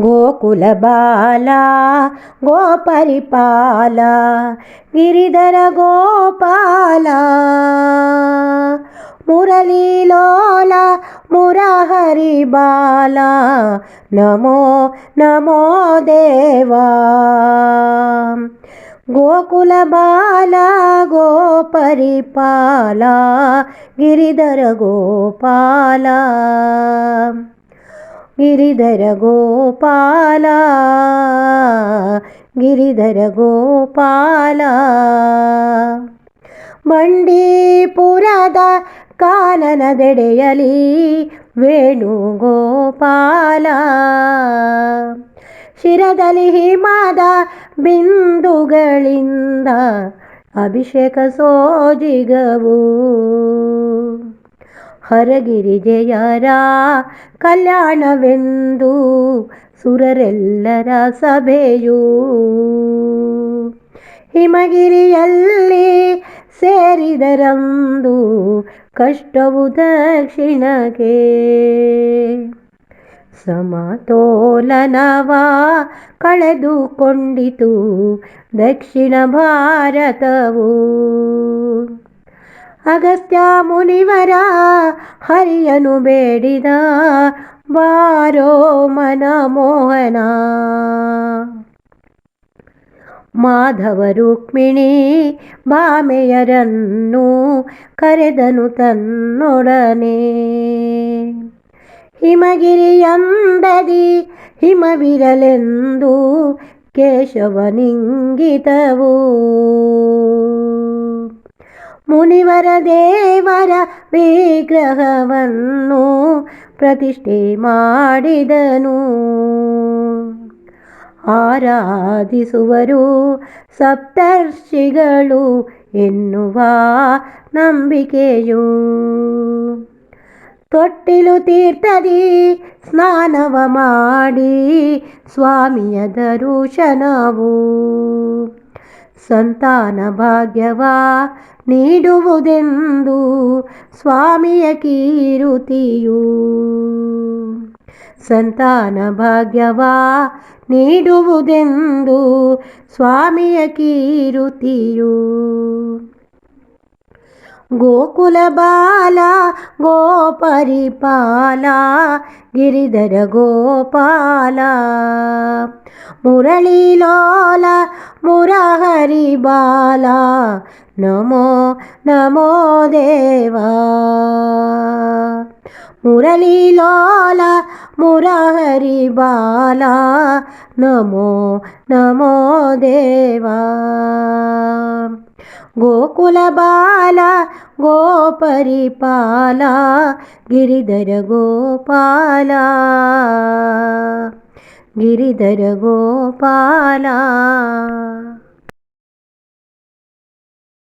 గోకుల బాల గోపరిపాల గిరిధర గోపాల మురళీలోల మురహరి బాల. నమో నమో దేవా. గోకుల బాల గోపరిపాల గిరిధర గోపాల. ಗಿರಿಧರ ಗೋಪಾಲ ಗಿರಿಧರ ಗೋಪಾಲ. ಬಂಡೀಪುರದ ಕಾನನದೆಡೆಯಲಿ ವೇಣುಗೋಪಾಲ ಶಿರದಲ್ಲಿ ಹಿಮದ ಬಿಂದುಗಳಿಂದ ಅಭಿಷೇಕ ಸೋಜಿಗವು. ಹರಗಿರಿಜೆಯರ ಕಲ್ಯಾಣವೆಂದು ಸುರರೆಲ್ಲರ ಸಭೆಯು. ಹಿಮಗಿರಿಯಲ್ಲಿ ಸೇರಿದರಂದು ಕಷ್ಟವು ದಕ್ಷಿಣಗೆ ಸಮತೋಲನವ ಕಳೆದುಕೊಂಡಿತು ದಕ್ಷಿಣ ಭಾರತವು. ಅಗಸ್ತ್ಯ ಮುನಿವರ ಹರಿಯನು ಬೇಡಿದ ಬಾರೋ ಮನಮೋಹನ. ಮಾಧವ ರುಕ್ಮಿಣಿ ಬಾಮೆಯರನ್ನು ಕರೆದನು ತನ್ನೊಡನೆ. ಹಿಮಗಿರಿಯಂದದಿ ಹಿಮವಿರಲೆಂದು ಕೇಶವನಿಂಗಿತವು. ಮುನಿವರ ದೇವರ ವಿಗ್ರಹವನ್ನು ಪ್ರತಿಷ್ಠೆ ಮಾಡಿದನು. ಆರಾಧಿಸುವರು ಸಪ್ತರ್ಷಿಗಳು ಎನ್ನುವ ನಂಬಿಕೆಯು. ತೊಟ್ಟಿಲು ತೀರ್ಥದಿ ಸ್ನಾನವ ಮಾಡಿ ಸ್ವಾಮಿಯ ದರುಶನವು. ಸಂತಾನ ಭಾಗ್ಯವ ನೀಡುವುದೆಂದು ಸ್ವಾಮಿಯ ಕೀರುತಿಯು. ಸಂತಾನ ಭಾಗ್ಯವ ನೀಡುವುದೆಂದು ಸ್ವಾಮಿಯ ಕೀರುತಿಯು. గోకుల బాల గోపరిపాల గిరిధర గోపాల. మురళీలోల మురహరి బాల. నమో నమో దేవా. మురళీలోల మురహరి బాల. నమో నమో దేవా. ಗೋಕುಲ ಬಾಲ ಗೋಪರಿಪಾಲ ಗಿರಿಧರ ಗೋಪಾಲ ಗಿರಿಧರ ಗೋಪಾಲ